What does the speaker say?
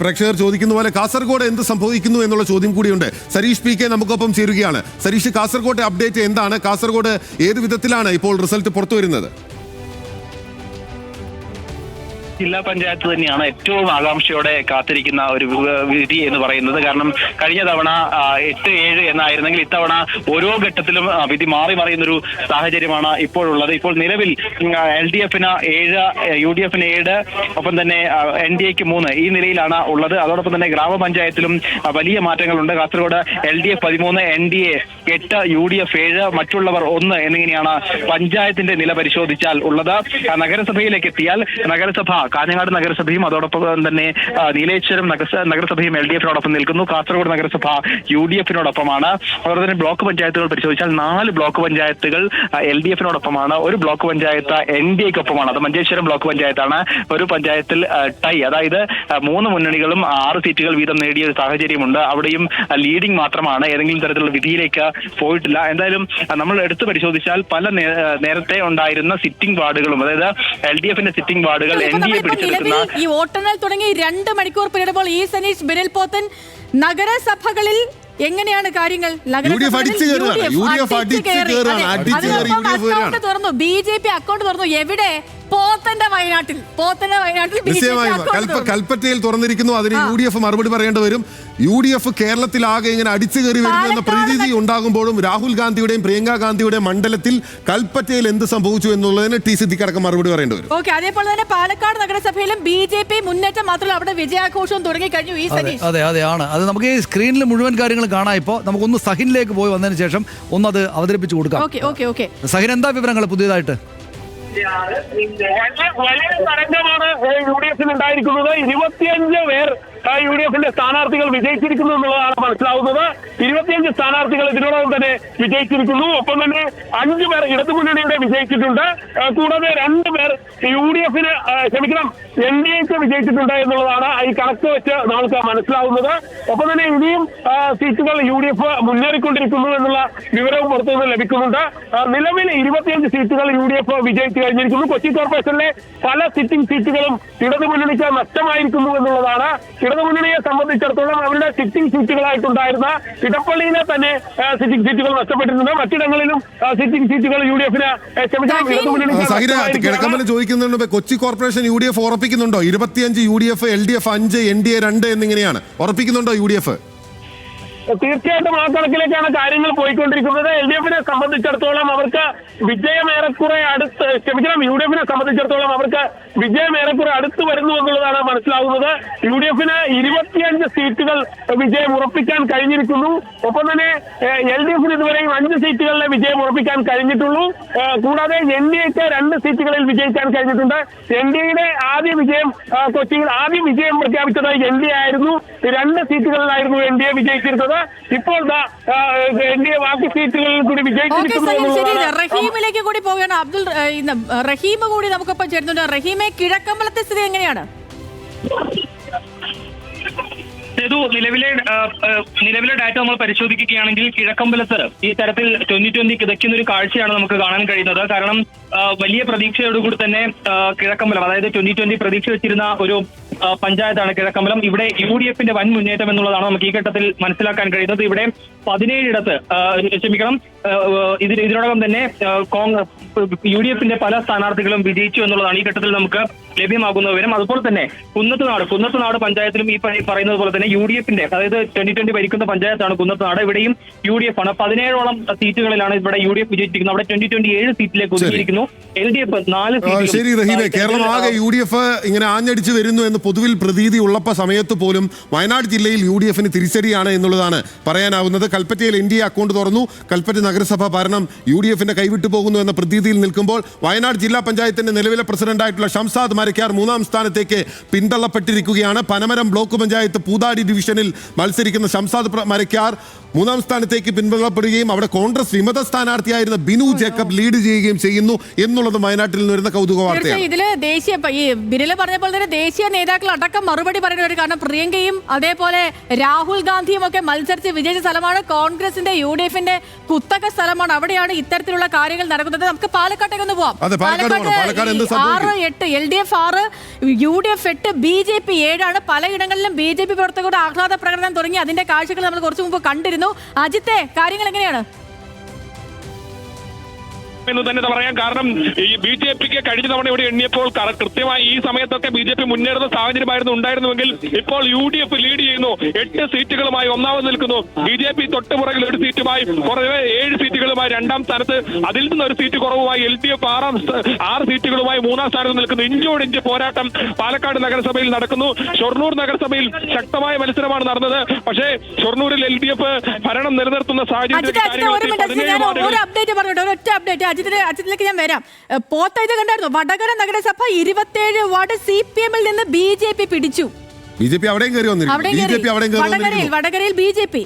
പ്രേക്ഷകർ ചോദിക്കുന്ന പോലെ കാസർഗോഡ് എന്ത് സംഭവിക്കുന്നു എന്നുള്ള ചോദ്യം കൂടിയുണ്ട്. സരീഷ് പി കെ നമുക്കൊപ്പം ചേരുകയാണ്. സരീഷ് കാസർഗോഡ് അപ്ഡേറ്റ് എന്താണ്? കാസർഗോഡ് ഏത് വിധത്തിലാണ് ഇപ്പോൾ റിസൾട്ട് പുറത്തു വരുന്നത് ജില്ലാ പഞ്ചായത്ത് തന്നെയാണ് ഏറ്റവും ആകാംക്ഷയോടെ കാത്തിരിക്കുന്ന ഒരു വിധി എന്ന് പറയുന്നത്. കാരണം കഴിഞ്ഞ തവണ എട്ട് ഏഴ് എന്നായിരുന്നെങ്കിൽ ഇത്തവണ ഓരോ ഘട്ടത്തിലും വിധി മാറി മറിയുന്നൊരു സാഹചര്യമാണ് ഇപ്പോഴുള്ളത്. ഇപ്പോൾ നിലവിൽ എൽ ഡി എഫിന് ഏഴ് യു ഡി എഫിന് ഏഴ് ഒപ്പം തന്നെ എൻ ഡി എക്ക് മൂന്ന് ഈ നിലയിലാണ് ഉള്ളത്. അതോടൊപ്പം തന്നെ ഗ്രാമപഞ്ചായത്തിലും വലിയ മാറ്റങ്ങളുണ്ട്. കാസർഗോഡ് എൽ ഡി എഫ് പതിമൂന്ന് എൻ ഡി എ എട്ട് യു ഡി എഫ് ഏഴ് മറ്റുള്ളവർ ഒന്ന് എന്നിങ്ങനെയാണ് പഞ്ചായത്തിന്റെ നില പരിശോധിച്ചാൽ ഉള്ളത്. നഗരസഭയിലേക്ക് എത്തിയാൽ നഗരസഭ കാഞ്ഞങ്ങാട് നഗരസഭയും അതോടൊപ്പം തന്നെ നീലേശ്വരം നഗരസഭയും എൽ ഡി എഫിനോടൊപ്പം നിൽക്കുന്നു. കാസർഗോഡ് നഗരസഭ യു ഡി എഫിനോടൊപ്പമാണ് അതുപോലെ തന്നെ ബ്ലോക്ക് പഞ്ചായത്തുകൾ പരിശോധിച്ചാൽ നാല് ബ്ലോക്ക് പഞ്ചായത്തുകൾ എൽ ഡി എഫിനോടൊപ്പമാണ് ഒരു ബ്ലോക്ക് പഞ്ചായത്ത് എൻ ഡി എക്കൊപ്പമാണ് അത് മഞ്ചേശ്വരം ബ്ലോക്ക് പഞ്ചായത്താണ്. ഒരു പഞ്ചായത്തിൽ ടൈ അതായത് മൂന്ന് മുന്നണികളും ആറ് സീറ്റുകൾ വീതം നേടിയ ഒരു സാഹചര്യമുണ്ട്. അവിടെയും ലീഡിംഗ് മാത്രമാണ്. ഏതെങ്കിലും തരത്തിലുള്ള വിധിയിലേക്ക് പോയിട്ടില്ല. എന്തായാലും നമ്മൾ എടുത്തു പരിശോധിച്ചാൽ പല നേരത്തെ ഉണ്ടായിരുന്ന സിറ്റിംഗ് വാർഡുകളും അതായത് എൽ ഡി എഫിന്റെ സിറ്റിംഗ് വാർഡുകൾ എൻ ഡി എ പിടിച്ചെടുക്കുന്ന ഈ വോട്ടെണ്ണൽ തുടങ്ങി രണ്ട് മണിക്കൂർ പിന്നിടുമ്പോൾ ഈ സനീഷ് ബിരൽ പോത്തൻ നഗരസഭകളിൽ എങ്ങനെയാണ് കാര്യങ്ങൾ? തുറന്നു. ബി ജെ പി അക്കൗണ്ട് തുറന്നു. എവിടെ? പോത്തന്റെ വയനാട്ടിൽ പോത്തന്റെ വയനാട്ടിൽ ബി ജെ പി നിശ്ചയമായും അക്കൗണ്ട് കൽപ്പ തുറന്നു. കൽപ്പറ്റയിൽ തുറന്നിരിക്കുന്നു. അതിന് യു ഡി എഫ് മറുപടി പറയേണ്ടി വരും. യു ഡി എഫ് കേരളത്തിലാകെ ഇങ്ങനെ അടിച്ചു കയറി വരുന്നു എന്ന പാലക്കാട് പ്രതീതി ഉണ്ടാകുമ്പോഴും രാഹുൽ ഗാന്ധിയുടെയും പ്രിയങ്ക ഗാന്ധിയുടെയും മണ്ഡലത്തിൽ കൽപ്പറ്റയിൽ എന്ത് സംഭവിച്ചു എന്നുള്ളതിന് ടി സി അടക്കം മറുപടി പറയേണ്ടി വരും. ഓക്കെ അതേപോലെ തന്നെ പാലക്കാട് നഗരസഭയിലും ബി ജെ പി മുന്നേറ്റം മാത്രമല്ല അവിടെ വിജയാഘോഷവും തുടങ്ങി കഴിഞ്ഞു ഈ അതെ അതെ അതെ ആണ്. അത് നമുക്ക് ഈ സ്ക്രീനിൽ മുഴുവൻ കാര്യങ്ങൾ കാണാം ഇപ്പോൾ. നമുക്കൊന്ന് സഹിനിലേക്ക് പോയി വന്നതിന് ശേഷം ഒന്ന് അത് അവതരിപ്പിച്ചു കൊടുക്കാം. Okay okay okay. സഹിൻ എന്താ വിവരങ്ങൾ പുതിയതായിട്ട്? ഉണ്ടായിരിക്കുന്നത്. ഇരുപത്തിയഞ്ച് പേർ യു ഡി എഫിന്റെ സ്ഥാനാർത്ഥികൾ വിജയിച്ചിരിക്കുന്നു എന്നുള്ളതാണ് മനസ്സിലാവുന്നത്. ഇരുപത്തിയഞ്ച് സ്ഥാനാർത്ഥികൾ ഇതിനോടകം തന്നെ വിജയിച്ചിരിക്കുന്നു. ഒപ്പം തന്നെ അഞ്ചു പേർ ഇടതുമുന്നണിയുടെ വിജയിച്ചിട്ടുണ്ട്. കൂടാതെ രണ്ടു പേർ യു ഡി എഫിന് ക്ഷമിക്കണം എൻ ഡി എക്ക് വിജയിച്ചിട്ടുണ്ട് എന്നുള്ളതാണ് ഈ കണക്ക് വെച്ച് നമുക്ക് മനസ്സിലാവുന്നത്. ഒപ്പം തന്നെ ഇനിയും സീറ്റുകൾ യു ഡി എഫ് മുന്നേറിക്കൊണ്ടിരിക്കുന്നു എന്നുള്ള വിവരവും പുറത്തുനിന്ന് ലഭിക്കുന്നുണ്ട്. നിലവിൽ ഇരുപത്തിയഞ്ച് സീറ്റുകൾ യു ഡി എഫ് വിജയിച്ചു കഴിഞ്ഞിരിക്കുന്നു. കൊച്ചി കോർപ്പറേഷനിലെ പല സിറ്റിംഗ് സീറ്റുകളും ഇടതുമുന്നണിക്ക് നഷ്ടമായിരിക്കുന്നു എന്നുള്ളതാണ്. ഇടതുമുന്നണിയെ സംബന്ധിച്ചിടത്തോളം അവരുടെ സിറ്റിംഗ് സീറ്റുകളായിട്ടുണ്ടായിരുന്ന ഇടപ്പള്ളിയിലെ തന്നെ സിറ്റിംഗ് സീറ്റുകൾ നഷ്ടപ്പെട്ടിട്ടുണ്ട് മറ്റിടങ്ങളിലും സിറ്റിംഗ് സീറ്റുകൾ യു ഡി എഫിന് നഷ്ടമായിരിക്കുകയാണ്. ചോദിക്കുന്നുണ്ട് Kochi corporation U D F ഉറപ്പിക്കുന്നുണ്ടോ ഇരുപത്തിയഞ്ച് U D F L D F അഞ്ച് എൻ ഡി എ രണ്ട് എന്നിങ്ങനെയാണ്. ഉറപ്പിക്കുന്നുണ്ടോ യു ഡി എഫ് തീർച്ചയായിട്ടും ആ കണക്കിലേക്കാണ് കാര്യങ്ങൾ പോയിക്കൊണ്ടിരിക്കുന്നത്. എൽ ഡി എഫിനെ സംബന്ധിച്ചിടത്തോളം അവർക്ക് വിജയം ഏറെക്കുറെ അടുത്ത് ക്ഷമിക്കണം യു ഡി എഫിനെ സംബന്ധിച്ചിടത്തോളം അവർക്ക് വിജയമേറെക്കുറെ അടുത്ത് വരുന്നു എന്നുള്ളതാണ് മനസ്സിലാകുന്നത് യു ഡി എഫിന് ഇരുപത്തിയഞ്ച് സീറ്റുകൾ വിജയം ഉറപ്പിക്കാൻ കഴിഞ്ഞിരിക്കുന്നു. ഒപ്പം തന്നെ എൽ ഡി എഫിന് ഇതുവരെയും അഞ്ച് സീറ്റുകളിലെ വിജയം ഉറപ്പിക്കാൻ കഴിഞ്ഞിട്ടുള്ളൂ. കൂടാതെ എൻ ഡി എക്ക് രണ്ട് സീറ്റുകളിൽ വിജയിക്കാൻ കഴിഞ്ഞിട്ടുണ്ട്. എൻ ഡി എയുടെ ആദ്യ വിജയം കൊച്ചിയിൽ ആദ്യ വിജയം പ്രഖ്യാപിച്ചത് എൻ ഡി എ ആയിരുന്നു. രണ്ട് സീറ്റുകളിലായിരുന്നു എൻ ഡി എ വിജയിച്ചിരുന്നത്. ഇപ്പോൾ എൻ ഡി എ ബാക്കി സീറ്റുകളിൽ കൂടി വിജയിച്ചിരിക്കുന്നു റഹീമിലേക്ക് കൂടി പോവുകയാണ്. അബ്ദുൾ ഏഹ്, ഇന്ന് റഹീം കൂടി നമുക്കൊപ്പം ചേരുന്നുണ്ട്. റഹീമെ കിഴക്കമ്പലത്തെ സ്ഥിതി എങ്ങനെയാണ്? സേതു നിലവിലെ നിലവിലെ ഡാറ്റ നമ്മൾ പരിശോധിക്കുകയാണെങ്കിൽ കിഴക്കമ്പലത്ത് ഈ തരത്തിൽ ട്വന്റി ട്വന്റി കിതയ്ക്കുന്ന ഒരു കാഴ്ചയാണ് നമുക്ക് കാണാൻ കഴിയുന്നത്. കാരണം വലിയ പ്രതീക്ഷയോടുകൂടി തന്നെ കിഴക്കമ്പലം അതായത് ട്വന്റി ട്വന്റി പ്രതീക്ഷ വെച്ചിരുന്ന ഒരു പഞ്ചായത്താണ് കിഴക്കമ്പലം. ഇവിടെ യു ഡി എഫിന്റെ വൻ മുന്നേറ്റം എന്നുള്ളതാണ് നമുക്ക് ഈ ഘട്ടത്തിൽ മനസ്സിലാക്കാൻ കഴിയുന്നത്. ഇവിടെ പതിനേഴിടത്ത് ക്ഷമിക്കണം ഇതിന് ഇതിനോടകം തന്നെ കോൺഗ്രസ് യു ഡി എഫിന്റെ പല സ്ഥാനാർത്ഥികളും വിജയിച്ചു എന്നുള്ളതാണ് ഈ ഘട്ടത്തിൽ നമുക്ക് ലഭ്യമാകുന്ന വിവരം അതുപോലെ തന്നെ കുന്നത്തുനാട് കുന്നത്തുനാട് പഞ്ചായത്തിലും ഈ പറയുന്നത് പോലെ തന്നെ യു ഡി എഫിന്റെ അതായത് ട്വന്റി ട്വന്റി ഭരിക്കുന്ന പഞ്ചായത്താണ് കുന്നത്തുനാട് ഇവിടെയും യു ഡി എഫ് ആണ്. പതിനേഴോളം സീറ്റുകളിലാണ് ഇവിടെ യു ഡി എഫ് വിജയിച്ചിരിക്കുന്നത്. അവിടെ ട്വന്റി ട്വന്റി ഏഴ് സീറ്റിലേക്ക് ഒതുങ്ങിയിരിക്കുന്നു എൽ ഡി എഫ് നാല് ശരി റഹീമെ കേരളം ആകെ യു ഡി എഫ് ഇങ്ങനെ ആഞ്ഞടിച്ചു വരുന്നു എന്ന് പൊതുവിൽ പ്രതീതി ഉള്ളപ്പോ സമയത്ത് പോലും വയനാട് ജില്ലയിൽ യു ഡി എഫിന് തിരിച്ചടിയാണ് എന്നുള്ളതാണ് പറയാനാവുന്നത്. കൽപ്പറ്റയിൽ എൻ ഡി എ അക്കൗണ്ട് തുറന്നു. കൽപ്പറ്റ നഗരസഭ ഭരണം യു ഡി എഫിന്റെ കൈവിട്ടു പോകുന്നു എന്ന പ്രതീതിയിൽ നിൽക്കുമ്പോൾ വയനാട് ജില്ലാ പഞ്ചായത്തിന്റെ നിലവിലെ പ്രസിഡന്റായിട്ടുള്ള ഷംസാദ് മരക്കാർ മൂന്നാം സ്ഥാനത്തേക്ക് പിന്തള്ളപ്പെട്ടിരിക്കുകയാണ്. പനമരം ബ്ലോക്ക് പഞ്ചായത്ത് പൂതാടി ഡിവിഷനിൽ മത്സരിക്കുന്ന ശംസാദ് മരക്കാർ മൂന്നാം സ്ഥാനത്തേക്ക് പിന്തള്ളപ്പെടുകയും അവിടെ കോൺഗ്രസ് വിമത സ്ഥാനാർത്ഥിയായിരുന്ന ബിനു ജേക്കബ് ലീഡ് ചെയ്യുകയും ചെയ്യുന്നു എന്നുള്ളത് വയനാട്ടിൽ നിന്ന് വരുന്ന കൗതുക വാർത്തയാണ്. ഇതിൽ ദേശീയ ഈ ബിരൽ പറഞ്ഞപ്പോൾ തന്നെ ദേശീയ നേതാക്കൾ അടക്കം മറുപടി പറയുന്ന ഒരു കാരണം പ്രിയങ്കയും അതേപോലെ രാഹുൽ ഗാന്ധിയും ഒക്കെ മത്സരിച്ച് വിജയിച്ച സ്ഥലമാണ്. കോൺഗ്രസിന്റെ യു ഡി എഫിന്റെ കുത്തക സ്ഥലമാണ്. അവിടെയാണ് ഇത്തരത്തിലുള്ള കാര്യങ്ങൾ നടക്കുന്നത്. നമുക്ക് പാലക്കാട്ടേക്ക് ഒന്ന് പോവാം. പാലക്കാട് പാലക്കാട് ആറ് എട്ട് എൽ ഡി എഫ് ആറ് യു ഡി എഫ് എട്ട് ബി ജെ പി ഏഴാണ്. പലയിടങ്ങളിലും ബി ജെ പി പ്രവർത്തകരുടെ ആഹ്ലാദ പ്രകടനം തുടങ്ങി. അതിന്റെ കാഴ്ചകൾ നമ്മൾ കുറച്ചു മുമ്പ് കണ്ടിരുന്നു. അജിത്തെ കാര്യങ്ങൾ എങ്ങനെയാണ്? എന്ന് തന്നെ പറയാം. കാരണം ഈ ബി ജെ പിക്ക് കഴിഞ്ഞ തവണ ഇവിടെ എണ്ണിയപ്പോൾ കൃത്യമായി ഈ സമയത്തൊക്കെ ബി ജെ പി മുന്നേറുന്ന സാഹചര്യമായിരുന്നു ഉണ്ടായിരുന്നുവെങ്കിൽ ഇപ്പോൾ യു ഡി എഫ് ലീഡ് ചെയ്യുന്നു. എട്ട് സീറ്റുകളുമായി ഒന്നാമത് നിൽക്കുന്നു. ബി ജെ പി തൊട്ടുപുറകിൽ ഒരു സീറ്റുമായി കുറവ് ഏഴ് സീറ്റുകളുമായി രണ്ടാം സ്ഥാനത്ത്. അതിൽ നിന്ന് ഒരു സീറ്റ് കുറവുമായി എൽ ഡി എഫ് ആറാം ആറ് സീറ്റുകളുമായി മൂന്നാം സ്ഥാനത്ത് നിൽക്കുന്നു. ഇഞ്ചോടിഞ്ച് പോരാട്ടം പാലക്കാട് നഗരസഭയിൽ നടക്കുന്നു. ഷൊർണൂർ നഗരസഭയിൽ ശക്തമായ മത്സരമാണ് നടന്നത്. പക്ഷേ ഷൊർണൂരിൽ എൽ ഡി എഫ് ഭരണം നിലനിർത്തുന്ന അജിത്. അജിത് ഒരു ഞാൻ ഒരു അപ്ഡേറ്റ് പറഞ്ഞോട്ടെ ഒരൊറ്റ അപ്ഡേറ്റ് അജിത്തിന്റെ അജിത്തിലേക്ക് ഞാൻ വരാം. ഏഹ് പോത്ത ഇത് കണ്ടായിരുന്നു? വടകര നഗരസഭ ഇരുപത്തിയേഴ് വാർഡ് സി പി എമ്മിൽ നിന്ന് ബി ജെ പി പിടിച്ചു. ബി ജെ പി അവിടെയും കയറി വന്നിരിക്കുന്നു അവിടെയും ബി ജെ പി അവിടെയും കയറി വടകരയിൽ വടകരയിൽ ബി ജെ പി